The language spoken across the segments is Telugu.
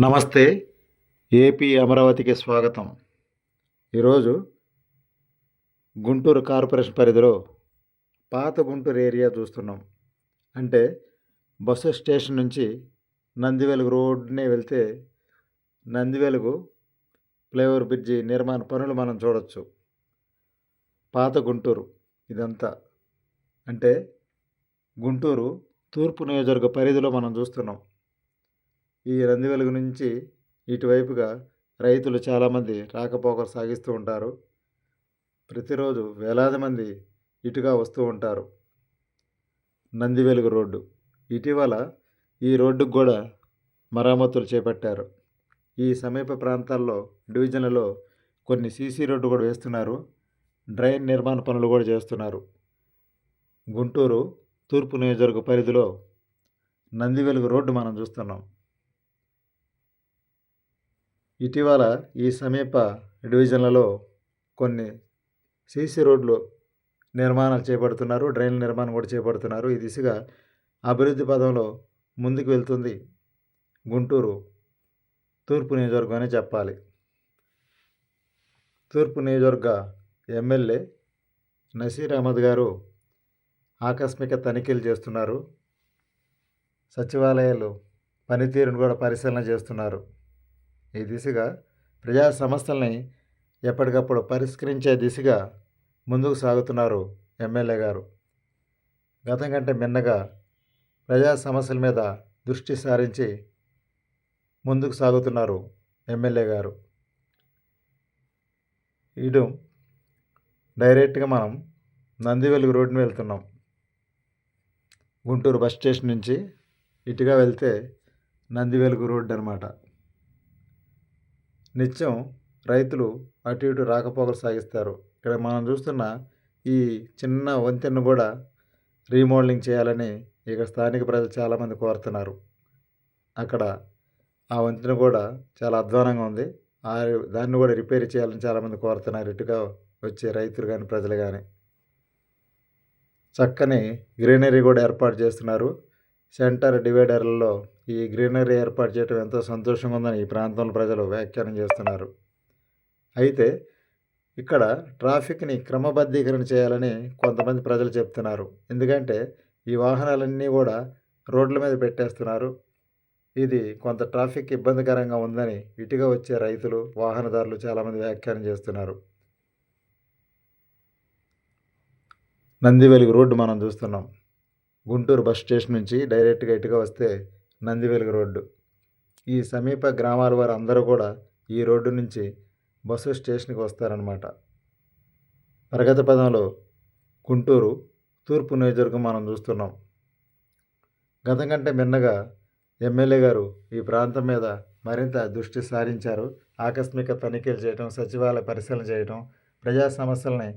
నమస్తే ఏపీ అమరావతికి స్వాగతం. ఈరోజు గుంటూరు కార్పొరేషన్ పరిధిలో పాత గుంటూరు ఏరియా చూస్తున్నాం. అంటే బస్సు స్టేషన్ నుంచి నందివెలుగు రోడ్నే వెళ్తే నందివెలుగు ఫ్లైఓవర్ బ్రిడ్జి నిర్మాణ పనులు మనం చూడవచ్చు పాత గుంటూరు ఇదంతా. అంటే గుంటూరు తూర్పు నియోజకవర్గ పరిధిలో మనం చూస్తున్నాం. ఈ నందివెలుగు నుంచి ఇటువైపుగా రైతులు చాలామంది రాకపోకలు సాగిస్తూ ఉంటారు. ప్రతిరోజు వేలాది మంది ఇటుగా వస్తూ ఉంటారు. నందివెలుగు రోడ్డు. ఇటీవల ఈ రోడ్డుకు కూడా మరమ్మతులు చేపట్టారు. ఈ సమీప ప్రాంతాల్లో డివిజన్లలో కొన్ని సీసీ రోడ్డు కూడా వేస్తున్నారు. డ్రైన్ నిర్మాణ పనులు కూడా చేస్తున్నారు. గుంటూరు తూర్పు నియోజకవర్గ పరిధిలో నందివెలుగు రోడ్డు మనం చూస్తున్నాం. ఇటీవల ఈ సమీప డివిజన్లలో కొన్ని సీసీ రోడ్లు నిర్మాణాలు చేపడుతున్నారు డ్రైన్ నిర్మాణం కూడా చేపడుతున్నారు. ఈ దిశగా అభివృద్ధి పదంలో ముందుకు వెళ్తుంది గుంటూరు తూర్పు నియోజకవర్గం అని చెప్పాలి. తూర్పు నియోజకవర్గ ఎమ్మెల్యే నసీర్ అహ్మద్ గారు ఆకస్మిక తనిఖీలు చేస్తున్నారు. సచివాలయాలు పనితీరును కూడా పరిశీలన చేస్తున్నారు. ఈ దిశగా ప్రజా సమస్యల్ని ఎప్పటికప్పుడు పరిష్కరించే దిశగా ముందుకు సాగుతున్నారు ఎమ్మెల్యే గారు. గతం కంటే మిన్నగా ప్రజా సమస్యల మీద దృష్టి సారించి ముందుకు సాగుతున్నారు ఎమ్మెల్యే గారు. ఇటు డైరెక్ట్గా మనం నందివెలుగు రోడ్ని వెళ్తున్నాం. గుంటూరు బస్ స్టేషన్ నుంచి ఇటుగా వెళ్తే నందివెలుగు రోడ్డు అనమాట నిత్యం రైతులు అటు ఇటు రాకపోకలు సాగిస్తారు. ఇక్కడ మనం చూస్తున్న ఈ చిన్న వంతెనను కూడా రీమోడలింగ్ చేయాలని ఇక్కడ స్థానిక ప్రజలు చాలామంది కోరుతున్నారు. అక్కడ ఆ వంతెన కూడా చాలా అధ్వానంగా ఉంది. ఆ దాన్ని కూడా రిపేర్ చేయాలని చాలామంది కోరుతున్నారు. ఇటుగా వచ్చే రైతులు కానీ ప్రజలు కానీ. చక్కని గ్రీనరీ కూడా ఏర్పాటు చేస్తున్నారు. సెంటర్ డివైడర్లలో ఈ గ్రీనరీ ఏర్పాటు చేయడం ఎంతో సంతోషంగా ఉందని ఈ ప్రాంతంలో ప్రజలు వ్యాఖ్యానం చేస్తున్నారు. అయితే ఇక్కడ ట్రాఫిక్ని క్రమబద్ధీకరణ చేయాలని కొంతమంది ప్రజలు చెప్తున్నారు. ఎందుకంటే ఈ వాహనాలన్నీ కూడా రోడ్ల మీద పెట్టేస్తున్నారు. ఇది కొంత ట్రాఫిక్ ఇబ్బందికరంగా ఉందని ఇటుగా వచ్చే రైతులు వాహనదారులు చాలామంది వ్యాఖ్యానం చేస్తున్నారు. నందివెలుగు రోడ్డు మనం చూస్తున్నాం. గుంటూరు బస్ స్టేషన్ నుంచి డైరెక్ట్గా ఇటుగా వస్తే నందివెలుగు రోడ్డు. ఈ సమీప గ్రామాల వారు అందరూ కూడా ఈ రోడ్డు నుంచి బస్సు స్టేషన్కి వస్తారనమాట ప్రగతి పదంలో గుంటూరు తూర్పు నియోజకవర్గం మనం చూస్తున్నాం. గతం కంటే మిన్నగా ఎమ్మెల్యే గారు ఈ ప్రాంతం మీద మరింత దృష్టి సారించారు. ఆకస్మిక తనిఖీలు చేయటం సచివాలయ పరిశీలన చేయటం ప్రజా సమస్యల్ని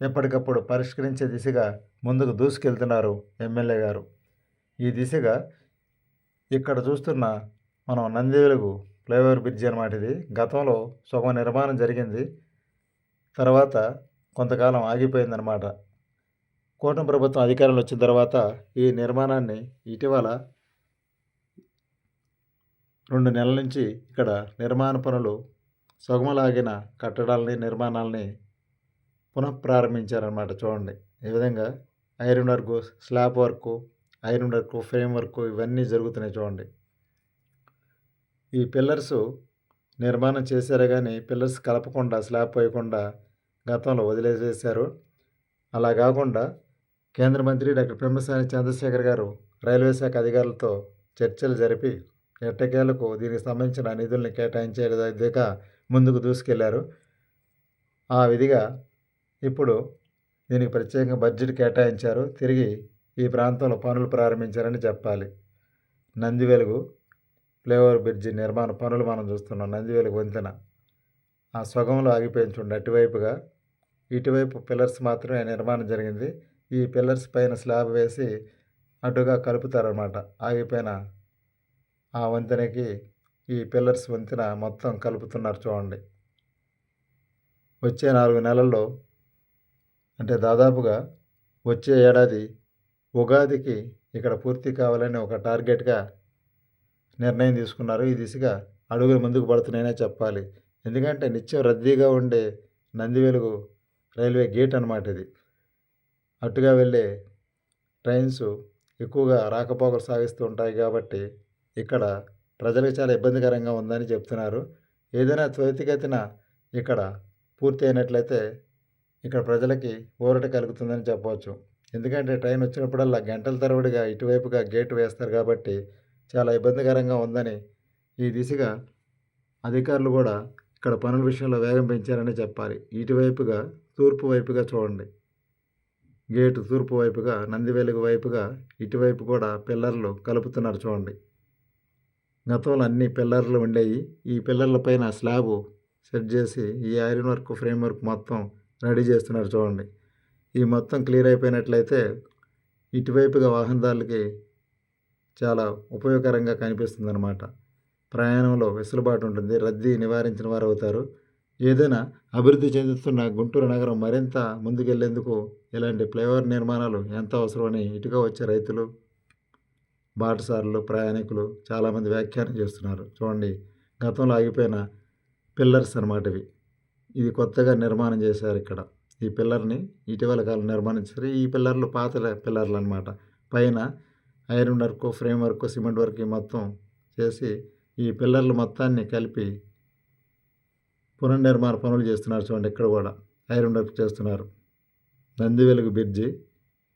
ఎప్పటికప్పుడు పరిష్కరించే దిశగా ముందుకు దూసుకెళ్తున్నారు ఎమ్మెల్యే గారు. ఈ దిశగా ఇక్కడ చూస్తున్న మనం నందివెలుగు ఫ్లైఓవర్ బ్రిడ్జ్ అనమాట ఇది. గతంలో సగం నిర్మాణం జరిగింది. తర్వాత కొంతకాలం ఆగిపోయిందనమాట కూటమి ప్రభుత్వం అధికారంలో వచ్చిన తర్వాత ఈ నిర్మాణాన్ని ఇటీవల రెండు నెలల నుంచి ఇక్కడ నిర్మాణ పనులు సగమలాగిన కట్టడాలని నిర్మాణాలని పునఃప్రారంభించారనమాట చూడండి. ఈ విధంగా iron work slab work iron work frame work ఇవన్నీ జరుగుతున్నాయి చూడండి. ఈ పిల్లర్స్ నిర్మాణం చేశారు కానీ పిల్లర్స్ కలపకుండా స్లాబ్ పోయకుండా గతంలో వదిలేసేశారు. అలా కాకుండా కేంద్ర మంత్రి డాక్టర్ పెమ్మసాని చంద్రశేఖర్ గారు రైల్వే శాఖ అధికారులతో చర్చలు జరిపి ఎట్టకేలకు దీనికి సంబంధించిన నిధుల్ని కేటాయించేదిక ముందుకు దూసుకెళ్ళారు. ఆ విధిగా ఇప్పుడు దీనికి ప్రత్యేకంగా బడ్జెట్ కేటాయించారు. తిరిగి ఈ ప్రాంతంలో పనులు ప్రారంభించారని చెప్పాలి. నందివెలుగు ఫ్లైఓవర్ బ్రిడ్జి నిర్మాణ పనులు మనం చూస్తున్నాం. నందివెలుగు వంతెన ఆ సొగంలో ఆగిపోయించుండి. అటువైపుగా ఇటువైపు పిల్లర్స్ మాత్రమే నిర్మాణం జరిగింది. ఈ పిల్లర్స్ పైన స్లాబ్ వేసి అటుగా కలుపుతారనమాట ఆగిపోయిన ఆ వంతెనకి ఈ పిల్లర్స్ వంతెన మొత్తం కలుపుతున్నారు చూడండి. వచ్చే నాలుగు నెలల్లో అంటే దాదాపుగా వచ్చే ఏడాది ఉగాదికి ఇక్కడ పూర్తి కావాలని ఒక టార్గెట్గా నిర్ణయం తీసుకున్నారు. ఈ దిశగా అడుగులు ముందుకు పడుతున్నాయనే చెప్పాలి. ఎందుకంటే నిత్యం రద్దీగా ఉండే నందివెలుగు రైల్వే గేట్ అన్నమాట ఇది. అటుగా వెళ్ళే ట్రైన్స్ ఎక్కువగా రాకపోకలు సాగిస్తూ ఉంటాయి కాబట్టి ఇక్కడ ప్రజలకు చాలా ఇబ్బందికరంగా ఉందని చెప్తున్నారు. ఏదైనా త్వరితగతిన ఇక్కడ పూర్తి అయినట్లయితే ఇక్కడ ప్రజలకి ఊరట కలుగుతుందని చెప్పవచ్చు. ఎందుకంటే ట్రైన్ వచ్చినప్పుడల్లా గంటల తరబడిగా ఇటువైపుగా గేటు వేస్తారు కాబట్టి చాలా ఇబ్బందికరంగా ఉందని ఈ దిశగా అధికారులు కూడా ఇక్కడ పనుల విషయంలో వేగం పెంచారని చెప్పాలి. ఇటువైపుగా తూర్పు వైపుగా చూడండి. గేటు తూర్పు వైపుగా నంది వెలుగు వైపుగా ఇటువైపు కూడా పిల్లర్లు కలుపుతున్నారు చూడండి. గతంలో అన్ని పిల్లర్లు ఉండేవి. ఈ పిల్లర్ల పైన స్లాబ్ సెట్ చేసి ఈ ఐరన్ వర్క్ ఫ్రేమ్ వర్క్ మొత్తం రెడీ చేస్తున్నారు చూడండి. ఈ మొత్తం క్లియర్ అయిపోయినట్లయితే ఇటువైపుగా వాహనదారులకి చాలా ఉపయోగకరంగా కనిపిస్తుంది అనమాట ప్రయాణంలో వెసులుబాటు ఉంటుంది. రద్దీ నివారించిన వారు అవుతారు. ఏదైనా అభివృద్ధి చెందుతున్న గుంటూరు నగరం మరింత ముందుకెళ్ళేందుకు ఇలాంటి ఫ్లైఓవర్ నిర్మాణాలు ఎంత అవసరమని ఇటుగా వచ్చే రైతులు బాటసారులు ప్రయాణికులు చాలామంది వ్యాఖ్యానం చేస్తున్నారు. చూడండి గతంలో ఆగిపోయిన పిల్లర్స్ అనమాట ఇవి. ఇది కొత్తగా నిర్మాణం చేశారు ఇక్కడ. ఈ పిల్లర్ని ఇటీవల కాలం నిర్మాణించారు. ఈ పిల్లర్లు పాత పిల్లర్లు అనమాట పైన iron work frame work cement work ఈ మొత్తం చేసి ఈ పిల్లర్లు మొత్తాన్ని కలిపి పునర్నిర్మాణ పనులు చేస్తున్నారు చూడండి ఇక్కడ కూడా. ఐరన్ వర్క్ చేస్తున్నారు. నందివెలుగు బ్రిడ్జి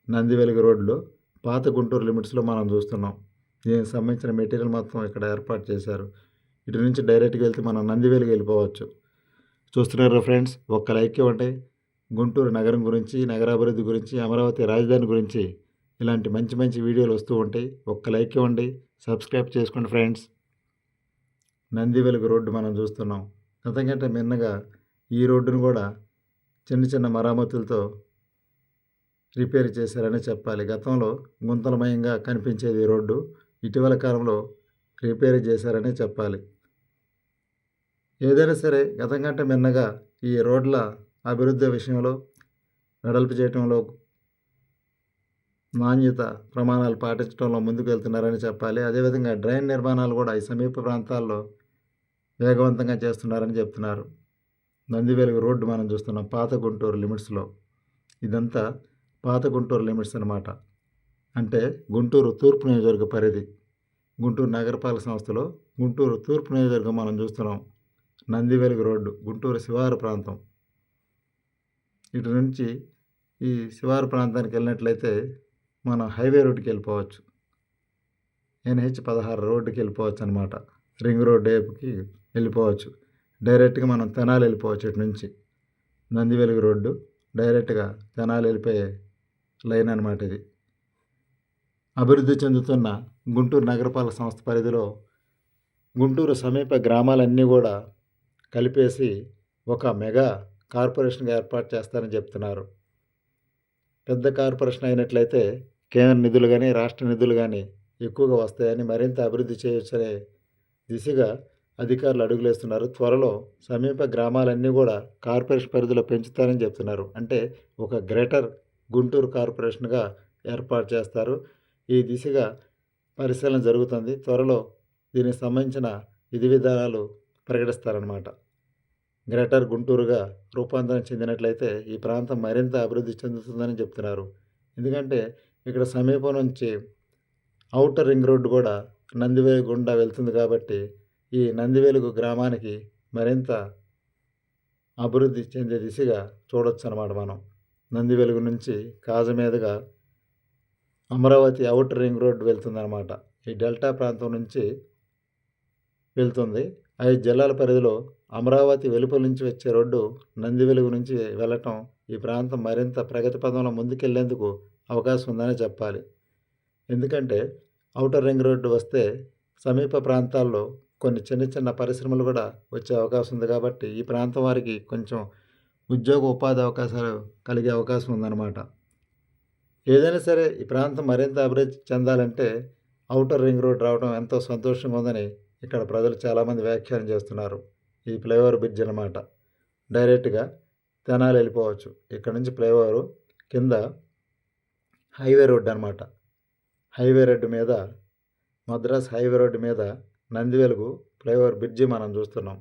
నందివెలుగు రోడ్లు పాత గుంటూరు లిమిట్స్లో మనం చూస్తున్నాం. దీనికి సంబంధించిన మెటీరియల్ మొత్తం ఇక్కడ ఏర్పాటు చేశారు. ఇటు నుంచి డైరెక్ట్గా వెళ్తే మనం నందివేలుకి వెళ్ళిపోవచ్చు. చూస్తున్నారు ఫ్రెండ్స్? ఒక్క లైక్ ఇవ్వండి. గుంటూరు నగరం గురించి నగరాభివృద్ధి గురించి అమరావతి రాజధాని గురించి ఇలాంటి మంచి మంచి వీడియోలు వస్తూ ఉంటాయి. ఒక్క లైక్ ఇవ్వండి. సబ్స్క్రైబ్ చేసుకోండి ఫ్రెండ్స్. నంది వెలుగు రోడ్డు మనం చూస్తున్నాం. గతంకంటే మిన్నగా ఈ రోడ్డును కూడా చిన్న చిన్న మరామతులతో రిపేర్ చేశారని చెప్పాలి. గతంలో గుంతలమయంగా కనిపించేది ఈ రోడ్డు ఇటీవల కాలంలో రిపేర్ చేశారని చెప్పాలి. ఏదైనా సరే గతం కంటే మిన్నగా ఈ రోడ్ల అభివృద్ధి విషయంలో వెడల్పు చేయటంలో నాణ్యత ప్రమాణాలు పాటించడంలో ముందుకు వెళ్తున్నారని చెప్పాలి. అదేవిధంగా డ్రైన్ నిర్మాణాలు కూడా ఈ సమీప ప్రాంతాల్లో వేగవంతంగా చేస్తున్నారని చెప్తున్నారు. నందివెలుగు రోడ్డు మనం చూస్తున్నాం. పాత గుంటూరు లిమిట్స్లో. ఇదంతా పాత గుంటూరు లిమిట్స్ అనమాట అంటే గుంటూరు తూర్పు నియోజకవర్గ పరిధి. గుంటూరు నగరపాలక సంస్థలో గుంటూరు తూర్పు నియోజకవర్గం మనం చూస్తున్నాం. నందివెలుగు రోడ్డు గుంటూరు శివారు ప్రాంతం. ఇటు నుంచి ఈ శివారు ప్రాంతానికి వెళ్ళినట్లయితే మనం హైవే రోడ్డుకి వెళ్ళిపోవచ్చు. ఎన్హెచ్ పదహారు రోడ్డుకి వెళ్ళిపోవచ్చు అనమాట రింగ్ రోడ్ వైపుకి వెళ్ళిపోవచ్చు. డైరెక్ట్గా మనం తెనాలి వెళ్ళిపోవచ్చు ఇటు నుంచి. నందివెలుగు రోడ్డు డైరెక్ట్గా తెనాలి వెళ్ళిపోయే లైన్ అనమాట ఇది. అభివృద్ధి చెందుతున్న గుంటూరు నగరపాలక సంస్థ పరిధిలో గుంటూరు సమీప గ్రామాలన్నీ కూడా కలిపేసి ఒక మెగా కార్పొరేషన్గా ఏర్పాటు చేస్తారని చెప్తున్నారు. పెద్ద కార్పొరేషన్ అయినట్లయితే కేంద్ర నిధులు కానీ రాష్ట్ర నిధులు కానీ ఎక్కువగా వస్తాయని మరింత అభివృద్ధి చేయొచ్చనే దిశగా అధికారులు అడుగులేస్తున్నారు. త్వరలో సమీప గ్రామాలన్నీ కూడా కార్పొరేషన్ పరిధిలో పెంచుతారని చెప్తున్నారు. అంటే ఒక గ్రేటర్ గుంటూరు కార్పొరేషన్గా ఏర్పాటు చేస్తారు. ఈ దిశగా పరిశీలన జరుగుతుంది. త్వరలో దీనికి సంబంధించిన విధి విధానాలు ప్రకటిస్తారన్నమాట. గ్రేటర్ గుంటూరుగా రూపాంతరం చెందినట్లయితే ఈ ప్రాంతం మరింత అభివృద్ధి చెందుతుందని చెప్తున్నారు. ఎందుకంటే ఇక్కడ సమీపం నుంచి అవుటర్ రింగ్ రోడ్డు కూడా నందివేలు గుండా వెళ్తుంది కాబట్టి ఈ నందివేలుగు గ్రామానికి మరింత అభివృద్ధి చెందే దిశగా చూడొచ్చు అనమాట మనం. నందివెలుగు నుంచి కాజమీదగా అమరావతి అవుటర్ రింగ్ రోడ్డు వెళ్తుందన్నమాట. ఈ డెల్టా ప్రాంతం నుంచి వెళ్తుంది. ఐదు జిల్లాల పరిధిలో అమరావతి వెలుపల నుంచి వచ్చే రోడ్డు నంది వెలుగు నుంచి వెళ్ళటం ఈ ప్రాంతం మరింత ప్రగతి పదంలో ముందుకెళ్ళేందుకు అవకాశం ఉందని చెప్పాలి. ఎందుకంటే ఔటర్ రింగ్ రోడ్డు వస్తే సమీప ప్రాంతాల్లో కొన్ని చిన్న చిన్న పరిశ్రమలు కూడా వచ్చే అవకాశం ఉంది కాబట్టి ఈ ప్రాంతం వారికి కొంచెం ఉద్యోగ ఉపాధి అవకాశాలు కలిగే అవకాశం ఉందన్నమాట. ఏదైనా సరే ఈ ప్రాంతం మరింత అభివృద్ధి చెందాలంటే ఔటర్ రింగ్ రోడ్ రావడం ఎంతో సంతోషంగా ఉందని ఇక్కడ ప్రజలు చాలామంది వ్యాఖ్యానం చేస్తున్నారు. ఈ ఫ్లైఓవర్ బ్రిడ్జ్ అనమాట డైరెక్ట్గా తెనాలి వెళ్ళిపోవచ్చు. ఇక్కడ నుంచి ఫ్లైఓవర్ కింద హైవే రోడ్డు అనమాట హైవే రోడ్డు మీద మద్రాస్ హైవే రోడ్డు మీద నందివెలుగు ఫ్లైఓవర్ బ్రిడ్జి మనం చూస్తున్నాం.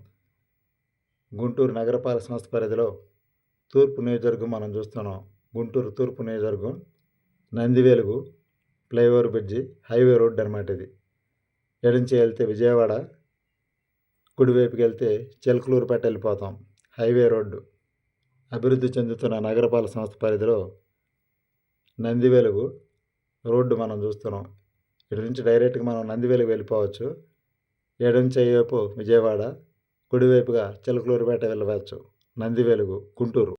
గుంటూరు నగరపాలక సంస్థ పరిధిలో తూర్పు నియోజకవర్గం మనం చూస్తున్నాం. గుంటూరు తూర్పు నియోజకవర్గం Nandivelugu flyover bridge highway road అనమాట ఇది. ఎడించి వెళ్తే విజయవాడ కుడివైపుకి వెళ్తే చిలకలూరుపేట వెళ్ళిపోతాం. Highway road. అభివృద్ధి చెందుతున్న నగరపాలక సంస్థ పరిధిలో నందివెలుగు రోడ్డు మనం చూస్తున్నాం. ఇటు నుంచి డైరెక్ట్గా మనం నందివెలుగు వెళ్ళిపోవచ్చు. ఎడంచి అయ్యేపు విజయవాడ కుడివైపుగా చిలకలూరుపేట వెళ్ళవచ్చు. నందివెలుగు గుంటూరు.